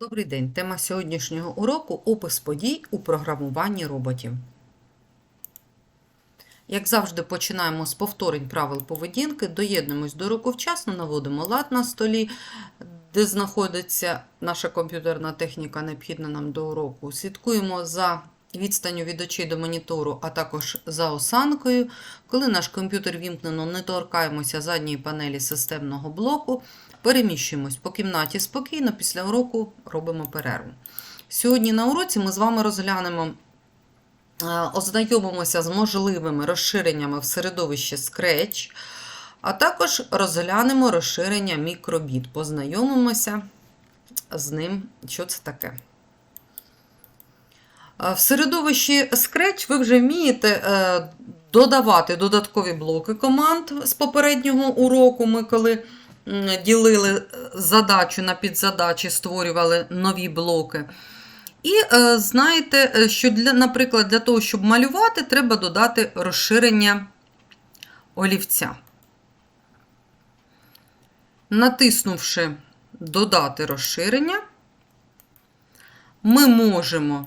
Добрий день. Тема сьогоднішнього уроку опис подій у програмуванні роботів. Як завжди, починаємо з повторень правил поведінки, доєднуємось до року вчасно, наводимо лад на столі, де знаходиться наша комп'ютерна техніка, необхідна нам до уроку. Слідкуємо за відстанню від очей до монітору, а також за осанкою. Коли наш комп'ютер вімкнено, не торкаємося задньої панелі системного блоку. Переміщуємось по кімнаті спокійно, після уроку робимо перерву. Сьогодні на уроці ми з вами розглянемо, е, ознайомимося з можливими розширеннями в середовищі Scratch, а також розглянемо розширення мікробіт. Познайомимося з ним, що це таке. В середовищі Scratch ви вже вмієте е, додавати додаткові блоки команд з попереднього уроку. Ми коли ділили задачу на підзадачі, створювали нові блоки. І е, знаєте, е, що, для, наприклад, для того, щоб малювати, треба додати розширення олівця. Натиснувши Додати розширення, ми можемо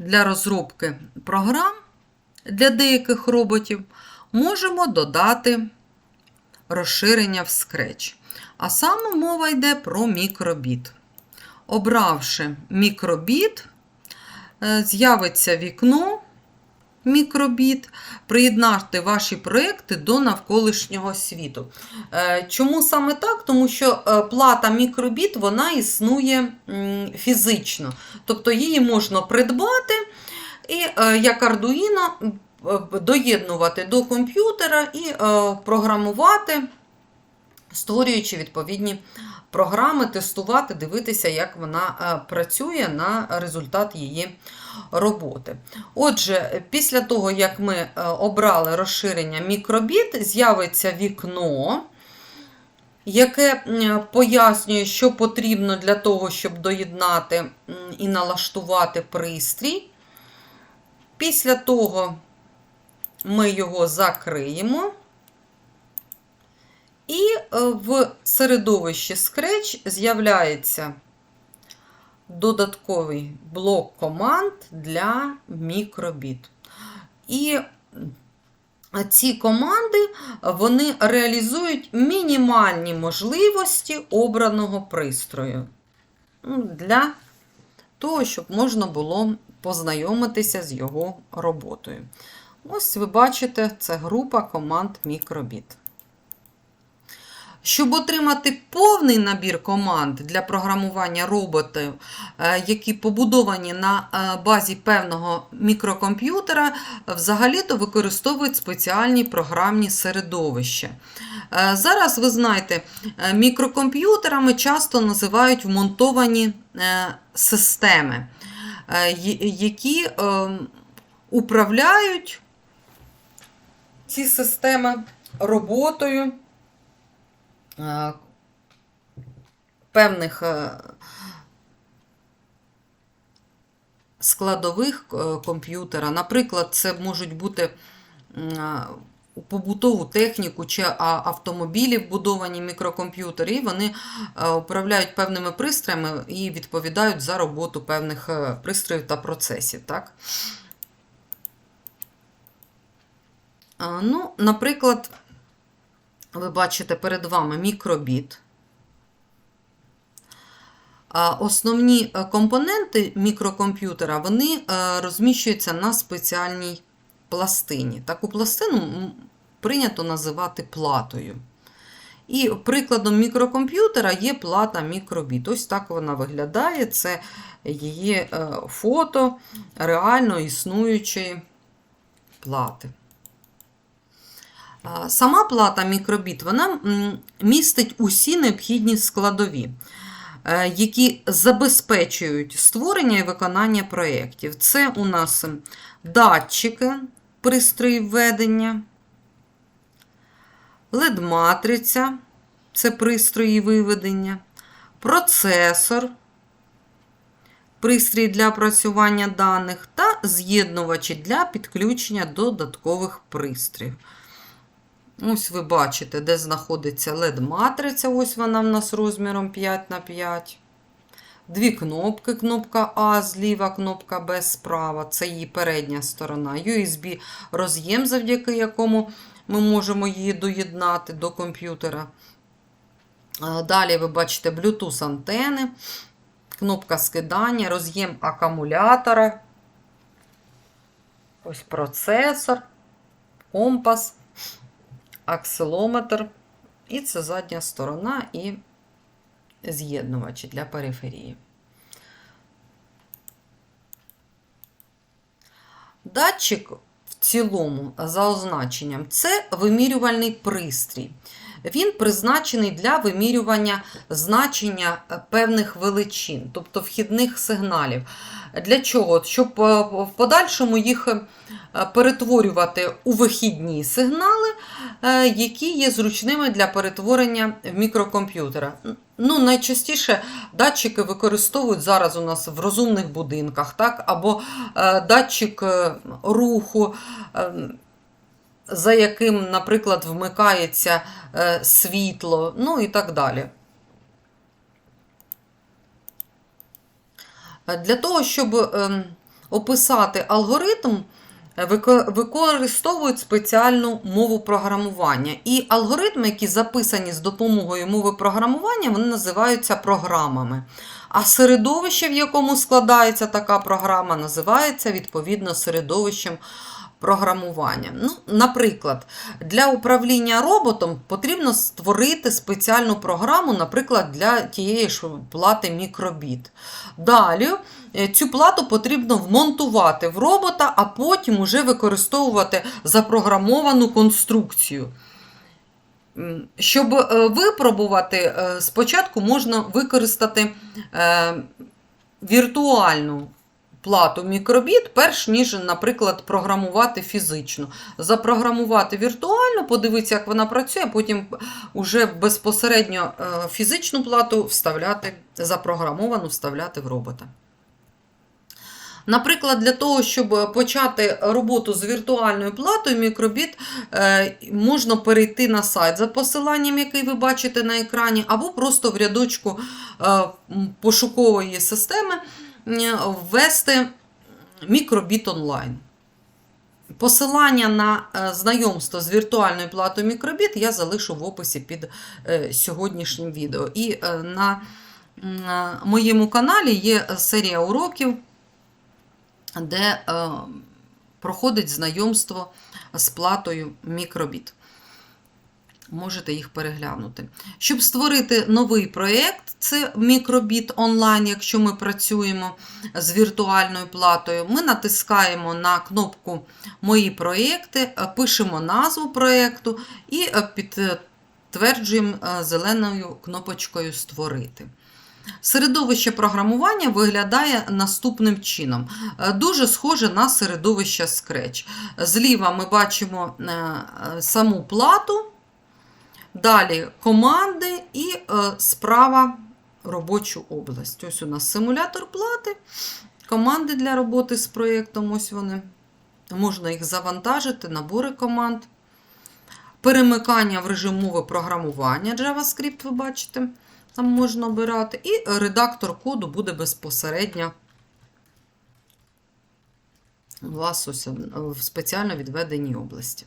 для розробки програм для деяких роботів можемо додати розширення в Scratch. А саме мова йде про мікробіт. Обравши мікробіт, е, з'явиться вікно мікробіт, приєднати ваші проекти до навколишнього світу. Е, Чому саме так? Тому що е, плата мікробіт вона існує фізично. Тобто її можна придбати і е, як е, доєднувати до комп'ютера і програмувати, створюючи відповідні програми, тестувати, дивитися, як вона працює на результат її роботи. Отже, після того, як ми е, обрали розширення мікробіт, з'явиться вікно, яке пояснює, що потрібно для того, щоб доєднати і налаштувати пристрій. Після того ми його закриємо. І е, в середовищі Scratch з'являється додатковий блок команд для мікробіт. І ці команди вони реалізують мінімальні можливості обраного пристрою Ну, для того, щоб можна було познайомитися з його роботою. Ось ви бачите, це група команд мікробіт. Щоб отримати повний набір команд для програмування роботів, е, які побудовані на е, базі певного мікрокомп'ютера, взагалі-то використовують спеціальні програмні середовища. Е, Зараз ви знаєте, е, мікрокомп'ютерами часто називають вмонтовані е, системи, е, які е, управляють ці системи роботою е, певних е, складових е, комп'ютера. Наприклад, це можуть бути е, побутову техніку чи автомобілі вбудовані мікрокомп'ютери, і вони е, управляють певними пристроями і відповідають за роботу певних е, пристроїв та процесів. Так? Ну, наприклад, ви бачите перед вами мікробіт. Основні е, компоненти мікрокомп'ютера вони е, розміщуються на спеціальній пластині. Таку пластину прийнято називати платою. І прикладом мікрокомп'ютера є плата мікробіт. Ось так вона виглядає. Це її е, фото реально існуючої плати. Сама плата мікробіт вона містить усі необхідні складові, е, які забезпечують створення і виконання проєктів. Це у нас датчики пристроїв ведення, LED-матриця це пристрої виведення, процесор, пристрій для опрацювання даних та з'єднувачі для підключення додаткових пристроїв. Ось ви бачите, де знаходиться LED-матриця. Ось вона в нас розміром 5 на 5. Дві кнопки. Кнопка А зліва, кнопка Б справа. Це її передня сторона. USB роз'єм, завдяки якому ми можемо її доєднати до комп'ютера. Далі ви бачите Bluetooth антени, кнопка скидання, роз'єм акумулятора. Ось процесор, компас, акселометр. І це задня сторона і з'єднувачі для периферії. Датчик в цілому, за означенням, це вимірювальний пристрій. Він призначений для вимірювання значення е, певних величин, тобто вхідних сигналів. Для чого? Щоб е, в подальшому їх е, перетворювати у вихідні сигнали, які є зручними для перетворення в мікрокомп'ютера. Ну, найчастіше датчики використовують зараз у нас в розумних будинках, так? або датчик руху. За яким, наприклад, вмикається е, світло, ну і так далі. Е, Для того, щоб ем, описати алгоритм, е, використовують спеціальну мову програмування. І алгоритми, які записані з допомогою мови програмування, вони називаються програмами. А середовище, в якому складається така програма, називається відповідно середовищем програмування. Ну, наприклад, для управління роботом потрібно створити спеціальну програму, наприклад, для тієї ж плати мікробіт. Далі е, цю плату потрібно вмонтувати в робота, а потім уже використовувати запрограмовану конструкцію. Щоб е, випробувати, е, спочатку можна використати е, віртуальну плату мікробіт, перш ніж, наприклад, програмувати фізично. Запрограмувати віртуально, подивитися, як вона працює, потім уже безпосередньо фізичну плату вставляти, запрограмовану вставляти в робота. Наприклад, для того, щоб почати роботу з віртуальною платою мікробіт, е, можна перейти на сайт за посиланням, який ви бачите на екрані, або просто в рядочку е, пошукової системи е, ввести мікробіт онлайн. Посилання на е, знайомство з віртуальною платою мікробіт я залишу в описі під е, сьогоднішнім відео. І е, на е, моєму каналі є серія уроків, де е, проходить знайомство з платою мікробіт. Можете їх переглянути. Щоб створити новий проєкт, це мікробіт онлайн, якщо ми працюємо з віртуальною платою, ми натискаємо на кнопку Мої проєкти, е, пишемо назву проєкту і е, підтверджуємо зеленою кнопочкою Створити. Середовище програмування виглядає наступним чином. Е, Дуже схоже на середовище Scratch. Зліва ми бачимо е, е, саму плату, далі команди і справа робочу область. Ось у нас симулятор плати, команди для роботи з проєктом. Ось вони. Можна їх завантажити, набори команд. Перемикання в режим мови програмування JavaScript, ви бачите, там можна обирати. І редактор коду буде безпосередньо вас ось в спеціально відведеній області.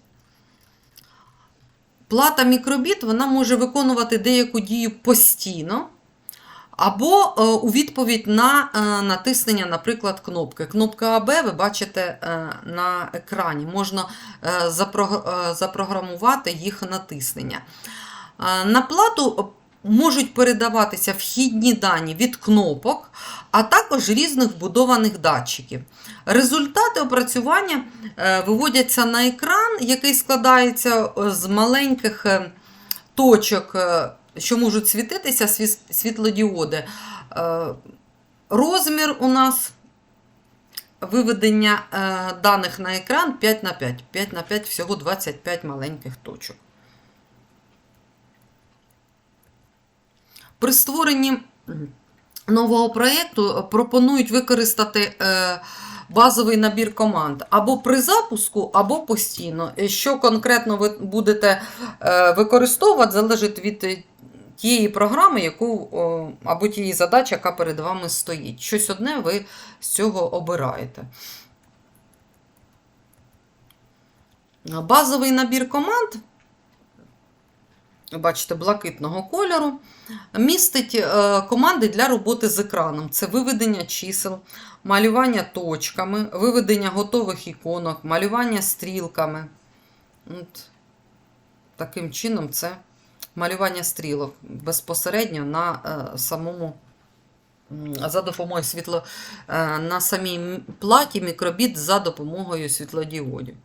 Плата мікробіт вона може виконувати деяку дію постійно. Або е, у відповідь на е, натиснення, наприклад, кнопки. Кнопка АБ ви бачите е, на екрані. Можна е, е, запрограмувати їх натиснення. Е, На плату можуть передаватися вхідні дані від кнопок, а також різних вбудованих датчиків. Результати опрацювання е, виводяться на екран, який складається е, з маленьких е, точок, що можуть світитися світлодіоди. Розмір у нас виведення даних на екран 5 на 5. 5 на 5 всього 25 маленьких точок. При створенні нового проєкту пропонують використати е, базовий набір команд або при запуску, або постійно. Що конкретно ви будете е, використовувати, залежить від е, тієї програми, яку, або тієї задачі, яка перед вами стоїть. Щось одне ви з цього обираєте. Базовий набір команд, бачите, блакитного кольору, містить е, команди для роботи з екраном. Це виведення чисел, малювання точками, виведення готових іконок, малювання стрілками. От. Таким чином, це малювання стрілок безпосередньо на е, самому. За допомогою світло е, на самій платі мікробіт за допомогою світлодіодів.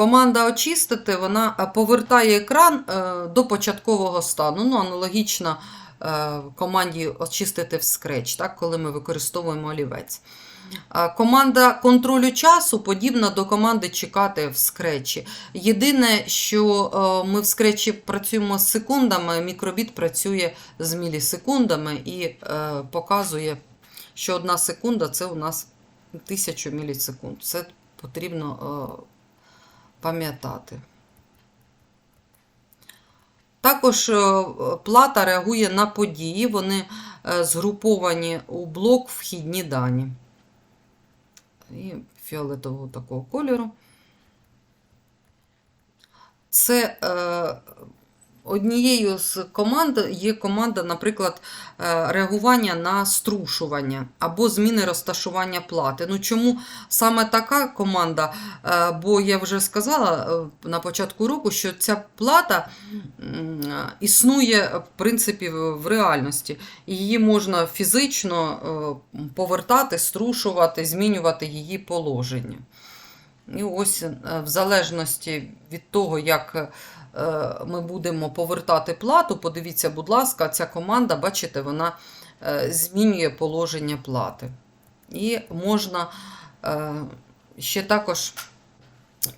Команда очистити вона е, повертає екран е, до початкового стану. Ну, аналогічно е, команді очистити в Scratch, так, коли ми використовуємо олівець. Команда контролю часу подібна до команди чекати в скретчі. Єдине, що ми в скретчі працюємо з секундами, мікробіт працює з мілісекундами і показує, що одна секунда це у нас 1000 мілісекунд. Це потрібно пам'ятати. Також е, плата реагує на події, вони е, згруповані у блок вхідні дані. І фіолетового такого кольору. Це е, однією з команд є команда, наприклад, е, реагування на струшування або зміни розташування плати. Ну чому саме така команда? Е, бо я вже сказала е, на початку року, що ця плата існує в принципі в реальності. Її можна фізично повертати, струшувати, змінювати її положення. І ось е, в залежності від того, як е, ми будемо повертати плату, подивіться, будь ласка, ця команда, бачите, вона е, змінює положення плати. І можна ще також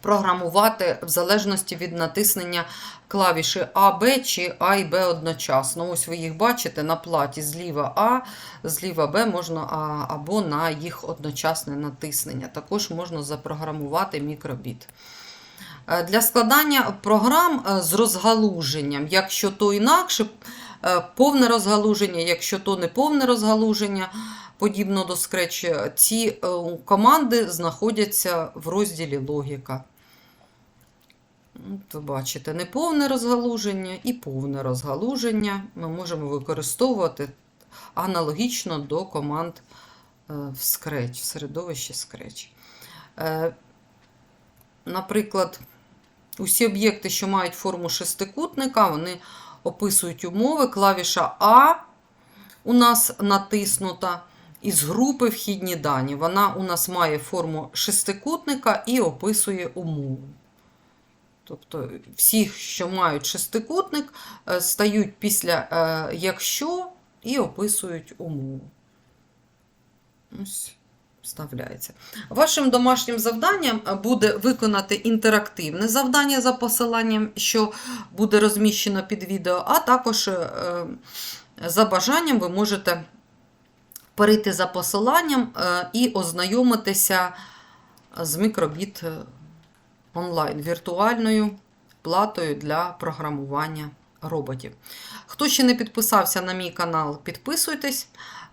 програмувати в залежності від натиснення клавіші А, Б чи А і Б одночасно. Ось ви їх бачите на платі зліва А, зліва Б можна а, або на їх одночасне натиснення. Також можна запрограмувати мікробіт. Е, Для складання програм е, з розгалуженням, якщо то інакше, повне розгалуження, якщо то не повне розгалуження, подібно до Scratch, ці е, команди знаходяться в розділі логіка. От бачите, неповне розгалуження і повне розгалуження ми можемо використовувати аналогічно до команд е, в Scratch, в середовищі Scratch. Е, Наприклад, усі об'єкти, що мають форму шестикутника, вони описують умови. Клавіша А у нас натиснута. Із групи вхідні дані. Вона у нас має форму шестикутника і описує умову. Тобто всі, що мають шестикутник, е, стають після е, якщо і описують умову. Ось вставляється. Вашим домашнім завданням буде виконати інтерактивне завдання за посиланням, що буде розміщено під відео, а також е, за бажанням ви можете перейти за посиланням е, і ознайомитися з мікробіт е, онлайн віртуальною платою для програмування роботів. Хто ще не підписався на мій канал, підписуйтесь.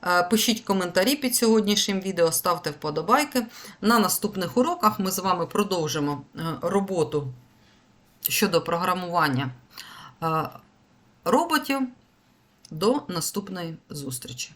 Е, Пишіть коментарі під сьогоднішнім відео, ставте вподобайки. На наступних уроках ми з вами продовжимо е, роботу щодо програмування е, роботів. До наступної зустрічі!